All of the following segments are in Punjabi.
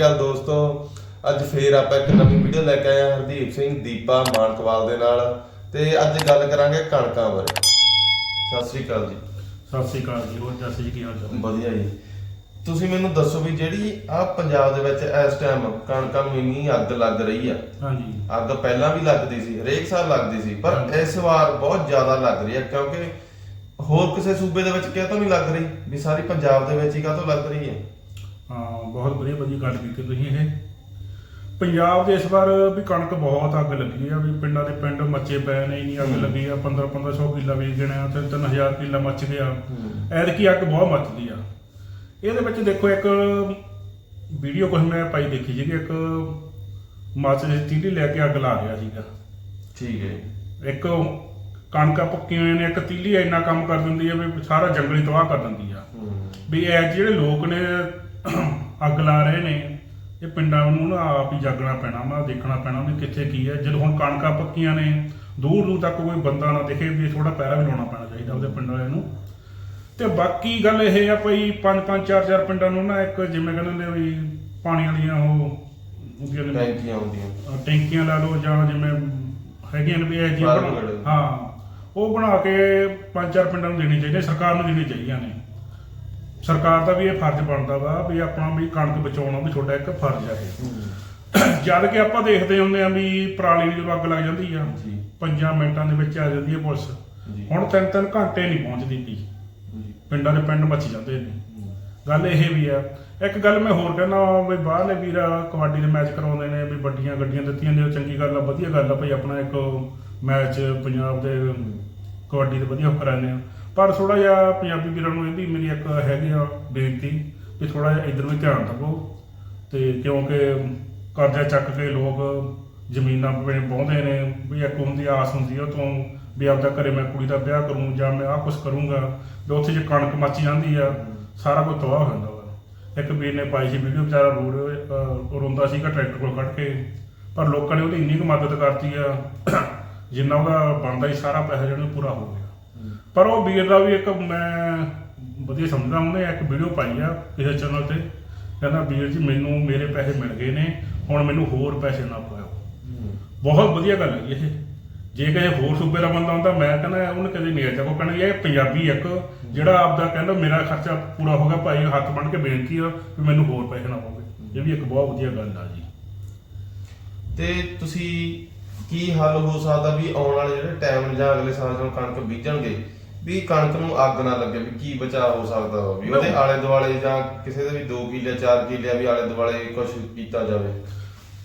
ਗੱਲ ਦੋਸਤੋ ਅੱਜ ਫੇਰ ਆਪਾਂ ਇੱਕ ਨਵੀਂ ਵੀਡੀਓ ਲੈ ਕੇ ਆਏ ਹਾਂ ਹਰਦੀਪ ਸਿੰਘ ਦੀਪਾ ਮਾਨਕਵਾਲ ਦੇ ਨਾਲ ਤੇ ਅੱਜ ਗੱਲ ਕਰਾਂਗੇ ਕਣਕਾਂ ਬਾਰੇ। ਸਤਿ ਸ੍ਰੀ ਅਕਾਲ ਜੀ। ਸਤਿ ਸ੍ਰੀ ਅਕਾਲ ਜੀ ਹੋਰ ਜੱਸ ਜੀ ਕੀ ਹਾਲ ਚਾਲ? ਵਧੀਆ ਜੀ। ਤੁਸੀਂ ਮੈਨੂੰ ਦੱਸੋ ਵੀ ਜਿਹੜੀ ਆ ਪੰਜਾਬ ਦੇ ਵਿੱਚ ਇਸ ਟਾਈਮ ਕਣਕਾਂ ਨੂੰ ਇੰਨੀ ਅੱਗ ਲੱਗ ਰਹੀ ਆ। ਹਾਂਜੀ। ਅੱਗ ਪਹਿਲਾਂ ਵੀ ਲੱਗਦੀ ਸੀ ਹਰੇਕ ਸਾਲ ਲੱਗਦੀ ਸੀ ਪਰ। ਇਸ ਵਾਰ ਬਹੁਤ ਜ਼ਿਆਦਾ ਲੱਗ ਰਹੀ ਹੈ ਕਿਉਂਕਿ ਹੋਰ ਕਿਸੇ ਸੂਬੇ ਦੇ ਵਿੱਚ ਕਿਹ ਤੋਂ ਨਹੀਂ ਲੱਗ ਰਹੀ? ਵੀ ਸਾਰੀ ਪੰਜਾਬ ਦੇ ਵਿੱਚ ਹੀ ਕਾਹਤੋਂ ਲੱਗ ਰਹੀ ਹਾਂ ਬਹੁਤ ਵਧੀਆ ਵਧੀਆ ਗੱਲ ਕੀਤੀ ਤੁਸੀਂ ਇਹ ਪੰਜਾਬ ਦੇ ਇਸ ਵਾਰ ਵੀ ਕਣਕ ਬਹੁਤ ਅੱਗ ਲੱਗੀ ਆ ਵੀ ਪਿੰਡਾਂ ਦੇ ਪਿੰਡ ਮੱਚੇ ਪਏ ਨੇ ਇੰਨੀ ਅੱਗ। ਲੱਗੀ ਆ 15 1500 ਕਿੱਲਾ ਵੇਚ ਗਿਣਿਆ ਤੇ 3000 ਕਿੱਲਾ ਮੱਚ ਗਿਆ। ਐਤਕੀ ਅੱਗ ਬਹੁਤ ਮੱਚਦੀ ਆ ਇਹਦੇ ਵਿੱਚ ਦੇਖੋ ਇੱਕ ਵੀਡੀਓ ਕੁਝ ਮੈਂ ਪਾਈ ਦੇਖੀ ਸੀਗੀ ਇੱਕ ਮਾਚਿਸ ਦੀ ਤੀਲੀ ਲੈ ਕੇ ਅੱਗ ਲਾ ਰਿਹਾ ਸੀਗਾ ਠੀਕ ਹੈ। ਇੱਕ ਕਣਕਾਂ ਪੱਕੀਆਂ ਹੋਈਆਂ ਨੇ ਇੱਕ ਤੀਲੀ ਇੰਨਾ ਕੰਮ ਕਰ ਦਿੰਦੀ ਆ ਵੀ ਸਾਰਾ ਜੰਗਲ ਹੀ ਤਬਾਹ ਕਰ ਦਿੰਦੀ ਆ ਵੀ ਇਹ ਜਿਹੜੇ ਲੋਕ ਨੇ ਅੱਗ ਲਾ ਰਹੇ ਨੇ ਇਹ ਪਿੰਡਾਂ ਨੂੰ ਨਾ ਆਪ ਹੀ ਜਾਗਣਾ ਪੈਣਾ ਵਾ ਦੇਖਣਾ ਪੈਣਾ ਵੀ ਕਿੱਥੇ ਕੀ ਹੈ। ਜਦੋਂ ਹੁਣ ਕਣਕਾਂ ਪੱਕੀਆਂ ਨੇ ਦੂਰ ਦੂਰ ਤੱਕ ਕੋਈ ਬੰਦਾ ਨਾ ਦਿਖੇ ਵੀ ਥੋੜਾ ਪੈਰਾ ਵੀ ਲਾਉਣਾ ਪੈਣਾ ਚਾਹੀਦਾ ਉਹਦੇ ਪਿੰਡ ਵਾਲਿਆਂ ਨੂੰ। ਤੇ ਬਾਕੀ ਗੱਲ ਇਹ ਆ ਭਈ ਪੰਜ ਪੰਜ ਚਾਰ ਚਾਰ ਪਿੰਡਾਂ ਨੂੰ ਨਾ ਇੱਕ ਜਿਵੇਂ ਕਹਿੰਦੇ ਨੇ ਵੀ ਪਾਣੀ ਵਾਲੀਆਂ ਉਹ ਹੁੰਦੀਆਂ ਨੇ। ਟੈਂਕੀਆਂ ਅਹ ਟੈਂਕੀਆਂ ਲਾ ਲਓ ਜਾਂ ਜਿਵੇਂ ਹੈਗੀਆਂ ਨੇ ਵੀ ਇਹ ਜੀ। ਹਾਂ ਉਹ ਬਣਾ ਕੇ ਪੰਜ ਚਾਰ ਪਿੰਡਾਂ ਨੂੰ ਦੇਣੀ ਚਾਹੀਦੀ ਸਰਕਾਰ ਨੂੰ ਦੇਣੀ ਚਾਹੀਦੀਆਂ ਨੇ। ਸਰਕਾਰ ਦਾ ਵੀ ਇਹ ਫਰਜ਼ ਬਣਦਾ ਵਾ ਵੀ ਆਪਣਾ ਵੀ ਕਣਕ ਬਚਾਉਣਾ ਵੀ ਤੁਹਾਡਾ ਇੱਕ ਫਰਜ਼ ਆ ਇਹ। ਜਦ ਕਿ ਆਪਾਂ ਦੇਖਦੇ ਹੁੰਦੇ ਆ ਵੀ ਪਰਾਲੀ ਨੂੰ ਜਦੋਂ ਅੱਗ ਲੱਗ ਜਾਂਦੀ ਆ ਜੀ। ਪੰਜਾਂ ਮਿੰਟਾਂ ਦੇ ਵਿੱਚ ਆ ਜਾਂਦੀ ਹੈ ਪੁਲਿਸ। ਹੁਣ ਤਿੰਨ ਤਿੰਨ ਘੰਟੇ ਨਹੀਂ ਪਹੁੰਚਦੀ ਪਈ। ਜੀ। ਪਿੰਡਾਂ ਦੇ ਪਿੰਡ ਮੱਚ ਜਾਂਦੇ ਨੇ। ਗੱਲ ਇਹ ਵੀ ਆ। ਇੱਕ ਗੱਲ ਮੈਂ ਹੋਰ ਕਹਿੰਦਾ ਵੀ ਬਾਹਰਲੇ ਵੀਰ ਕਬੱਡੀ ਦੇ ਮੈਚ ਕਰਾਉਂਦੇ ਨੇ ਵੀ ਵੱਡੀਆਂ ਗੱਡੀਆਂ ਦਿੱਤੀਆਂ ਨੇ ਉਹ ਚੰਗੀ ਗੱਲ ਆ ਵਧੀਆ ਗੱਲ ਆ ਭਈ ਆਪਣਾ ਇੱਕ ਮੈਚ ਪੰਜਾਬ ਦੇ ਕਬੱਡੀ ਦੇ ਵਧੀਆ ਕਰਾਉਂਦੇ ਆ। ਪਰ ਥੋੜਾ ਜਿਹਾ ਪੰਜਾਬੀ ਵੀਰਾਂ ਨੂੰ ਇਹ ਵੀ ਮੇਰੀ ਇੱਕ ਹੈਗੀ ਆ ਬੇਨਤੀ ਵੀ ਥੋੜਾ ਜਿਹਾ ਇਧਰ ਵੀ ਧਿਆਨ ਦਿਵੋ ਤੇ ਕਿਉਂਕਿ ਕਰਜ਼ਾ ਚੱਕ ਕੇ ਲੋਕ ਜ਼ਮੀਨਾਂ ਪੇ ਪਾਉਂਦੇ ਨੇ ਵੀ ਇੱਕ ਹੁੰਦੀ ਆਸ ਹੁੰਦੀ ਆ ਉਹ ਤੋਂ ਵੀ ਆਪਦਾ ਘਰੇ ਮੈਂ ਕੁੜੀ ਦਾ ਵਿਆਹ ਕਰੂੰ ਜਾਂ ਮੈਂ ਆਹ ਕੁਝ ਕਰੂੰਗਾ ਤੇ ਉੱਥੇ ਜੇ ਕਣਕ ਮੱਚੀ ਜਾਂਦੀ ਆ ਸਾਰਾ ਕੁਝ ਤਬਾਹ ਹੋ ਜਾਂਦਾ ਵਾ। ਇੱਕ ਵੀਰ ਨੇ ਪਾਈ ਸੀ ਵੀਡੀਓ ਵਿਚਾਰਾ ਰੋ ਰਿਹਾ, ਰੋਂਦਾ ਸੀਗਾ ਟਰੈਕਟਰ ਕੋਲ ਖੜ ਕੇ ਪਰ ਲੋਕਾਂ ਨੇ ਉਹਦੀ ਇੰਨੀ ਕੁ ਮਦਦ ਕਰਤੀ ਆ ਜਿੰਨਾ ਉਹਦਾ ਬਣਦਾ ਹੀ ਸਾਰਾ ਪੈਸਾ ਜਿਹੜਾ ਉਹ ਪੂਰਾ ਹੋ ਗਿਆ। ਪਰ ਉਹ ਵੀਰ ਦਾ ਵੀ ਇੱਕ ਮੈਂ ਵਧੀਆ ਸਮਝਦਾ ਉਹਨੇ ਇੱਕ ਵੀਡੀਓ ਪਾਈ ਆ ਕਿਸੇ ਚੈਨਲ ਤੇ। ਕਹਿੰਦਾ ਵੀਰ ਜੀ, ਮੈਨੂੰ ਮੇਰੇ ਪੈਸੇ ਮਿਲ ਗਏ ਨੇ, ਹੁਣ ਮੈਨੂੰ ਹੋਰ ਪੈਸੇ ਨਾ ਪਾਓ ਬਹੁਤ ਵਧੀਆ ਗੱਲ ਹੈ ਇਹ। ਜੇ ਕਿਸੇ ਹੋਰ ਸੂਬੇ ਦਾ ਬੰਦਾ ਹੁੰਦਾ ਮੈਂ ਕਹਿੰਦਾ ਉਹਨੇ ਕਦੇ ਨਹੀਂ ਆਇਆ ਕੋ ਕਹਿੰਦਾ ਇਹ ਪੰਜਾਬੀ ਇੱਕ, ਜਿਹੜਾ ਆਪਦਾ ਕਹਿੰਦਾ ਮੇਰਾ ਖਰਚਾ ਪੂਰਾ ਹੋ ਗਿਆ, ਭਾਈ ਹੱਥ ਬੰਨ ਕੇ ਬੇਨਤੀ ਆ ਵੀ ਮੈਨੂੰ ਹੋਰ ਪੈਸੇ ਨਾ ਪਾਵੇ। ਇਹ ਵੀ ਇੱਕ ਬਹੁਤ ਵਧੀਆ ਗੱਲ ਆ ਜੀ। ਤੇ ਤੁਸੀਂ ਕੀ ਹੱਲ ਹੋ ਸਕਦਾ ਵੀ ਆਉਣ ਵਾਲੇ ਜਿਹੜੇ ਟਾਈਮ ਜਾਂ ਅਗਲੇ ਸਾਲ ਜਦੋਂ ਕਣਕ ਬੀਜਣਗੇ ਵੀ ਕਣਕ ਨੂੰ ਅੱਗ ਨਾ ਲੱਗੇ ਵੀ ਕੀ ਬਚਾਅ ਹੋ ਸਕਦਾ ਵਾ? ਵੀ ਉਹਦੇ ਆਲੇ ਦੁਆਲੇ ਜਾਂ ਕਿਸੇ ਦੇ ਵੀ 2 ਕਿੱਲੇ 4 ਕਿੱਲੇ ਵੀ ਆਲੇ ਦੁਆਲੇ ਕੁਝ ਕੀਤਾ ਜਾਵੇ।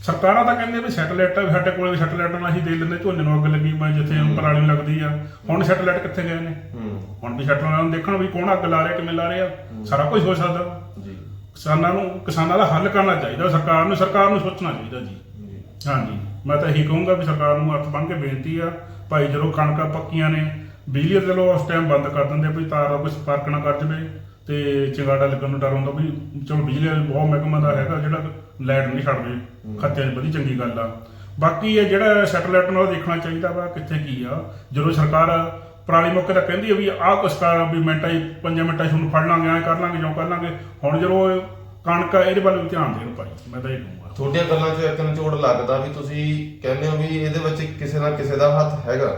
ਸਰਕਾਰਾਂ ਤਾਂ ਕਹਿੰਦੇ ਵੀ ਸੈਟਲਾਈਟ ਵੀ ਸਾਡੇ ਕੋਲ ਸੈਟਲਾਈਟ ਨਾਲ ਅਸੀਂ ਦੇ ਲੈਂਦੇ ਝੋਨੇ ਨੂੰ ਅੱਗ ਲੱਗੀ ਮੈਂ ਜਿੱਥੇ ਪਰਾਲੀ ਲੱਗਦੀ ਆ। ਹੁਣ ਸੈਟਲਾਈਟ ਕਿੱਥੇ ਗਏ ਨੇ? ਹੁਣ ਵੀ ਸੈਟਲਾਈਟ ਨੂੰ ਦੇਖਣ ਵੀ ਕੌਣ ਅੱਗ ਲਾ ਰਿਹਾ ਕਿਵੇਂ ਲਾ ਰਿਹਾ। ਸਾਰਾ ਕੁਝ ਹੋ ਸਕਦਾ। ਜੀ। ਕਿਸਾਨਾਂ ਨੂੰ ਕਿਸਾਨਾਂ ਦਾ ਹੱਲ ਕਰਨਾ ਚਾਹੀਦਾ ਸਰਕਾਰ ਨੂੰ ਸਰਕਾਰ ਨੂੰ ਸੋਚਣਾ ਚਾਹੀਦਾ ਜੀ। ਹਾਂਜੀ। ਮੈਂ ਤਾਂ ਇਹੀ ਕਹੂੰਗਾ ਵੀ ਸਰਕਾਰ ਨੂੰ ਹੱਥ ਬੰਨ੍ਹ ਕੇ ਬੇਨਤੀ ਆ ਭਾਈ ਜਦੋਂ ਕਣਕਾਂ ਪੱਕੀਆਂ ਨੇ ਬਿਜਲੀ ਤਾਂ ਚਲੋ ਉਸ ਟਾਈਮ ਬੰਦ ਕਰ ਦਿੰਦੇ ਆ ਵੀ ਤਾਰ ਦਾ ਕੋਈ ਸਪਾਰਕ ਨਾ ਕਰ ਜਵੇ ਤੇ ਚਿੰਗਾੜਾ ਲੱਗਣ ਨੂੰ ਡਰ ਹੁੰਦਾ ਵੀ ਚਲੋ ਬਿਜਲੀ ਦਾ ਬਹੁਤ ਮਹਿਕਮਾ ਦਾ ਹੈਗਾ ਜਿਹੜਾ ਲਾਈਟ ਨਹੀਂ ਛੱਡਦੇ ਖੱਤਿਆਂ 'ਚ ਬੜੀ ਚੰਗੀ ਗੱਲ ਆ। ਬਾਕੀ ਇਹ ਜਿਹੜਾ ਸੈਟਲਾਈਟ ਨਾਲ ਦੇਖਣਾ ਚਾਹੀਦਾ ਵਾ ਕਿੱਥੇ ਕੀ ਆ ਜਦੋਂ ਸਰਕਾਰ ਪੁਰਾਣੀ ਮੌਕੇ ਤਾਂ ਕਹਿੰਦੀ ਆ ਵੀ ਆਹ ਕੁਛ ਕਰ ਵੀ ਮਿੰਟਾਂ 'ਚ ਪੰਜਾਂ ਮਿੰਟਾਂ 'ਚ ਤੁਹਾਨੂੰ ਫੜ ਲਾਂਗੇ ਐਂ ਕਰ ਲਾਂਗੇ ਜਿਉਂ ਕਰ ਲਾਂਗੇ ਹੁਣ ਜਦੋਂ ਕਣਕ ਇਹਦੇ ਵੱਲ ਵੀ ਧਿਆਨ ਦੇਣ ਭਾਈ ਮੈਂ ਤਾਂ ਇਹ ਕਹੂੰਗਾ। ਤੁਹਾਡੀਆਂ ਗੱਲਾਂ 'ਚ ਇੱਕ ਨਿਚੋੜ ਲੱਗਦਾ ਵੀ ਤੁਸੀਂ ਕਹਿੰਦੇ ਹੋ ਵੀ ਇਹਦੇ ਵਿੱਚ ਕਿਸੇ ਨਾ ਕਿਸੇ ਦਾ ਹੱਥ ਹੈਗਾ।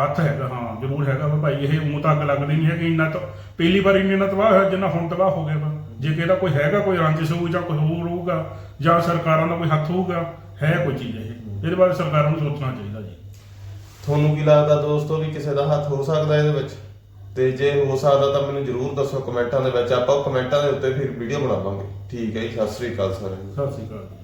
ਹੱਥ ਹੈਗਾ ਹਾਂ ਜ਼ਰੂਰ ਹੈਗਾ ਵਾ ਭਾਈ ਇਹ ਮੂੰਹ ਤਾਂ ਅੱਗ ਲੱਗਦੀ ਨਹੀਂ ਹੈਗੀ ਇੰਨਾ ਤਾਂ ਪਹਿਲੀ ਵਾਰ ਇੰਨਾ ਨਾ ਤਬਾਹ ਹੋਇਆ ਜਿੰਨਾ ਹੁਣ ਤਬਾਹ ਹੋ ਗਿਆ ਵਾ। ਜੇ ਕਿਹਦਾ ਕੋਈ ਹੈਗਾ ਕੋਈ ਰੰਜਿਸ਼ ਹੋਊ ਜਾਂ ਕੋਈ ਹੋਰ ਹੋਊਗਾ ਜਾਂ ਸਰਕਾਰਾਂ ਦਾ ਕੋਈ ਹੱਥ ਹੋਊਗਾ ਹੈ ਕੋਈ ਚੀਜ਼ ਇਹ। ਇਹਦੇ ਬਾਰੇ ਸਰਕਾਰਾਂ ਨੂੰ ਸੋਚਣਾ ਚਾਹੀਦਾ ਜੀ। ਤੁਹਾਨੂੰ ਕੀ ਲੱਗਦਾ ਦੋਸਤੋ ਵੀ ਕਿਸੇ ਦਾ ਹੱਥ ਹੋ ਸਕਦਾ ਇਹਦੇ ਵਿੱਚ? ਤੇ ਜੇ ਹੋ ਸਕਦਾ ਤਾਂ ਮੈਨੂੰ ਜਰੂਰ ਦੱਸੋ ਕਮੈਂਟਾਂ ਦੇ ਵਿੱਚ, ਆਪਾਂ ਉਹ ਕਮੈਂਟਾਂ ਦੇ ਉੱਤੇ ਫਿਰ ਵੀਡੀਓ ਬਣਾਵਾਂਗੇ। ਠੀਕ ਹੈ ਜੀ, ਸਤਿ ਸ੍ਰੀ ਅਕਾਲ ਸਾਰਿਆਂ ਨੂੰ। ਸਤਿ ਸ਼੍ਰੀ ਅਕਾਲ। ਜੀ